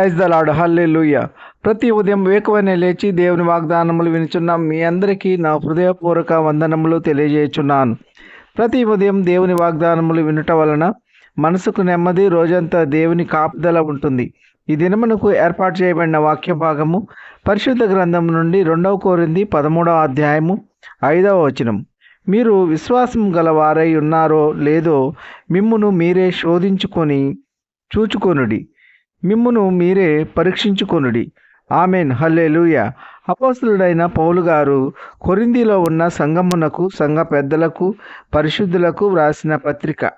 Praise the lord హల్లెలూయ. ప్రతి ఉదయం వేకువనే లేచి దేవుని వాగ్దానములు వినుచున్న మీ అందరికీ నా హృదయపూర్వక వందనములు తెలియజేయుచున్నాను. ప్రతి ఉదయం దేవుని వాగ్దానములు వినుట వలన మనసుకు నెమ్మది రోజంతా దేవుని కాపుదల ఉంటుంది. ఈ దినమునకు ఏర్పాటు చేయబడిన వాక్య భాగము పరిశుద్ధ గ్రంథం నుండి రెండవ కోరింది పదమూడవ అధ్యాయము ఐదవ వచనం. మీరు విశ్వాసం గలవారై ఉన్నారో లేదో మిమ్మును మీరే శోధించుకొని చూచుకొనుడి. మిమ్మును మీరే పరీక్షించుకొనుడి. ఆమెన్. హల్లేలుయ. అపోస్తులుడైన పౌలు గారు కొరిందిలో ఉన్న సంగమునకు సంఘ పెద్దలకు పరిశుద్ధులకు వ్రాసిన పత్రిక.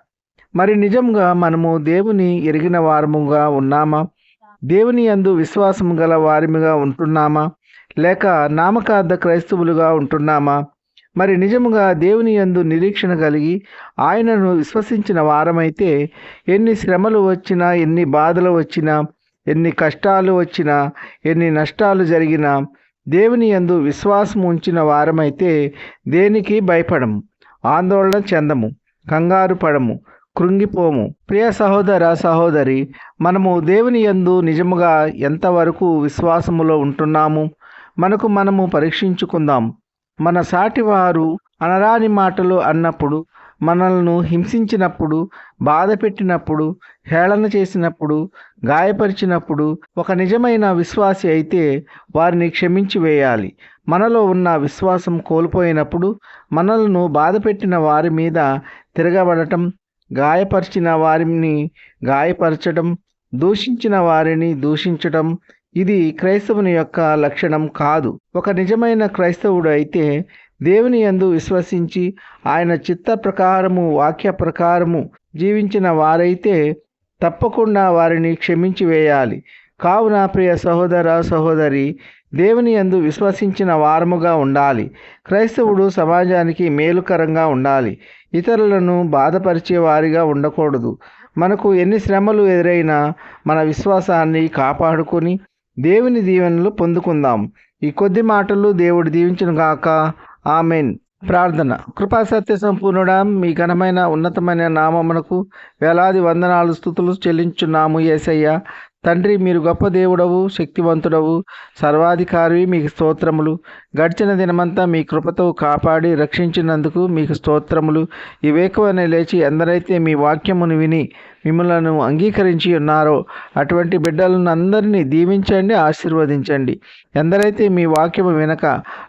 మరి నిజంగా మనము దేవుని ఎరిగిన వారముగా ఉన్నామా? దేవుని యందు విశ్వాసము గల వారిమిగా ఉంటున్నామా? లేక నామకార్థ క్రైస్తవులుగా ఉంటున్నామా? మరి నిజముగా దేవుని యందు నిరీక్షణ కలిగి ఆయనను విశ్వసించిన వారమైతే ఎన్ని శ్రమలు వచ్చినా ఎన్ని బాధలు వచ్చినా ఎన్ని కష్టాలు వచ్చినా ఎన్ని నష్టాలు జరిగినా దేవుని యందు విశ్వాసం ఉంచిన వారమైతే దేనికి భయపడము? ఆందోళన చెందము కంగారు పడము కృంగిపోము. ప్రియ సహోదర సహోదరి మనము దేవుని యందు నిజముగా ఎంతవరకు విశ్వాసములో ఉంటున్నాము? మనకు మనము పరీక్షించుకుందాం. మన సాటివారు అనరాని మాటలు అన్నప్పుడు మనల్ని హింసించినప్పుడు బాధ పెట్టినప్పుడు హేళన చేసినప్పుడు గాయపరిచినప్పుడు ఒక నిజమైన విశ్వాసి అయితే వారిని క్షమించి వేయాలి. మనలో ఉన్న విశ్వాసం కోల్పోయినప్పుడు మనల్ని బాధ పెట్టిన వారి మీద తిరగబడటం గాయపరిచిన వారిని గాయపరచడం దూషించిన వారిని దూషించడం ఇది క్రైస్తవుని యొక్క లక్షణం కాదు. ఒక నిజమైన క్రైస్తవుడు అయితే దేవుని యందు విశ్వసించి ఆయన చిత్త ప్రకారము వాక్య ప్రకారము జీవించిన వారైతే తప్పకుండా వారిని క్షమించి వేయాలి. కావున ప్రియ సహోదర సహోదరి దేవుని యందు విశ్వసించిన వారముగా ఉండాలి. క్రైస్తవుడు సమాజానికి మేలుకరంగా ఉండాలి. ఇతరులను బాధపరిచే వారిగా ఉండకూడదు. మనకు ఎన్ని శ్రమలు ఎదురైనా మన విశ్వాసాన్ని కాపాడుకొని దేవుని దీవెనలు పొందుకుందాం. ఈ కొద్ది మాటలు దేవుడు దీవించిన గాక. ఆమెన్. ప్రార్థన. కృపా సత్య సంపూర్ణుడా మీ ఘనమైన ఉన్నతమైన నామమునకు వేలాది వందనాలు స్థుతులు చెల్లించున్నాము ఏసయ్య. తండ్రి మీరు గొప్ప దేవుడవు శక్తివంతుడవు సర్వాధికారి మీకు స్తోత్రములు. గడిచిన దినమంతా మీ కృపతో కాపాడి రక్షించినందుకు మీకు స్తోత్రములు. ఈ లేచి ఎందరైతే మీ వాక్యమును విని మిమ్మలను అంగీకరించి ఉన్నారో అటువంటి బిడ్డలను అందరినీ దీవించండి ఆశీర్వదించండి. ఎందరైతే మీ వాక్యము వెనక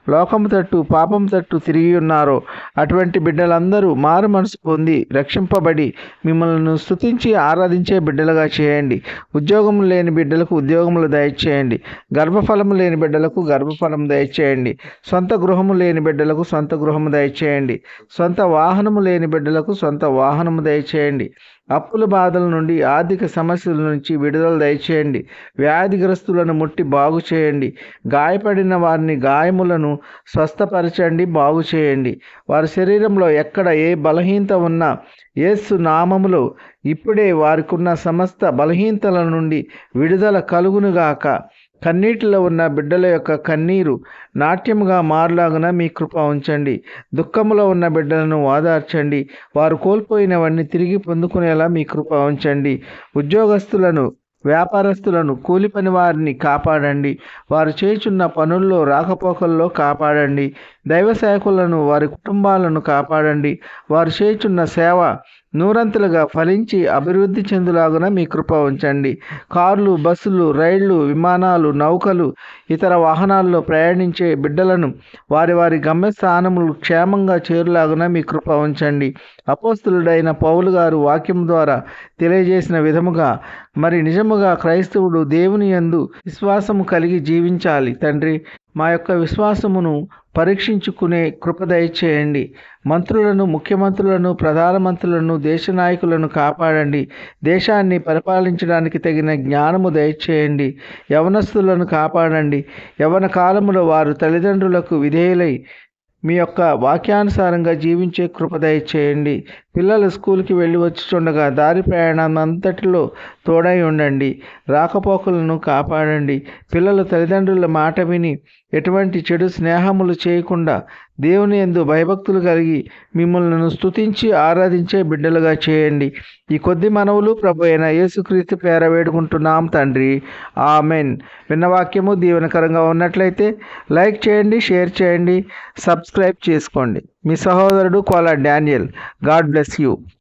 లోకము తట్టు పాపం తట్టు తిరిగి ఉన్నారో అటువంటి బిడ్డలందరూ మారు మనసు పొంది రక్షింపబడి మిమ్మల్ని స్తుతించి ఆరాధించే బిడ్డలుగా చేయండి. ఉద్యోగం లేని బిడ్డలకు ఉద్యోగములు దయచేయండి. గర్భఫలము లేని బిడ్డలకు గర్భఫలం దయచేయండి. సొంత గృహము లేని బిడ్డలకు సొంత గృహము దయచేయండి. సొంత వాహనము లేని బిడ్డలకు సొంత వాహనము దయచేయండి. అప్పుల బాధల నుండి ఆర్థిక సమస్యల నుంచి విడుదల దయచేయండి. వ్యాధిగ్రస్తులను ముట్టి బాగు చేయండి. గాయపడిన వారిని గాయములను స్వస్థపరచండి బాగు చేయండి. వారి శరీరంలో ఎక్కడ ఏ బలహీనత ఉన్నా యేసు నామములో ఇప్పుడే వారికున్న సమస్త బలహీనతల నుండి విడుదల కలుగునుగాక. కన్నీటిలో ఉన్న బిడ్డల యొక్క కన్నీరు నాట్యముగా మారులాగున మీ కృప ఉంచండి. దుఃఖములో ఉన్న బిడ్డలను ఓదార్చండి వారు కోల్పోయినవన్నీ తిరిగి పొందుకునేలా మీ కృప ఉంచండి. ఉద్యోగస్తులను వ్యాపారస్తులను కూలి పని వారిని కాపాడండి. వారు చేయుచున్న పనుల్లో రాకపోకల్లో కాపాడండి. దైవ సేవకులను వారి కుటుంబాలను కాపాడండి. వారు చేయుచున్న సేవ నూరంతులుగా ఫలించి అభివృద్ధి చెందులాగున మీ కృప ఉంచండి. కార్లు బస్సులు రైళ్ళు విమానాలు నౌకలు ఇతర వాహనాల్లో ప్రయాణించే బిడ్డలను వారి వారి గమ్యస్థానములు క్షేమంగా చేరులాగున మీ కృప ఉంచండి. అపోస్తులుడైన పౌలు గారు వాక్యం ద్వారా తెలియజేసిన విధముగా మరి నిజముగా క్రైస్తవుడు దేవుని యందు విశ్వాసము కలిగి జీవించాలి తండ్రి. మా యొక్క విశ్వాసమును పరీక్షించుకునే కృప దయచేయండి. మంత్రులను ముఖ్యమంత్రులను ప్రధానమంత్రులను దేశ నాయకులను కాపాడండి. దేశాన్ని పరిపాలించడానికి తగిన జ్ఞానము దయచేయండి. యవనస్తులను కాపాడండి. యవన కాలములో వారు తల్లిదండ్రులకు విధేయులై మీ యొక్క వాక్యానుసారంగా జీవించే కృప దయచేయండి. పిల్లలు స్కూల్కి వెళ్ళి వచ్చుచుండగా దారి ప్రయాణం అంతటిలో తోడై ఉండండి. రాకపోకలను కాపాడండి. పిల్లలు తల్లిదండ్రుల మాట విని ఎటువంటి చెడు స్నేహములు చేయకుండా దేవుని ఎందు భయభక్తులు కలిగి మిమ్మల్ని స్తుతించి ఆరాధించే బిడ్డలుగా చేయండి. ఈ కొద్ది మనవులు ప్రభు అయిన యేసుక్రీస్తు పేర వేడుకుంటున్నాం తండ్రి. ఆమెన్. విన్న వాక్యము దీవెనకరంగా ఉన్నట్లయితే లైక్ చేయండి షేర్ చేయండి సబ్స్క్రైబ్ చేసుకోండి. మీ సహోదరుడు Kola Daniel God bless you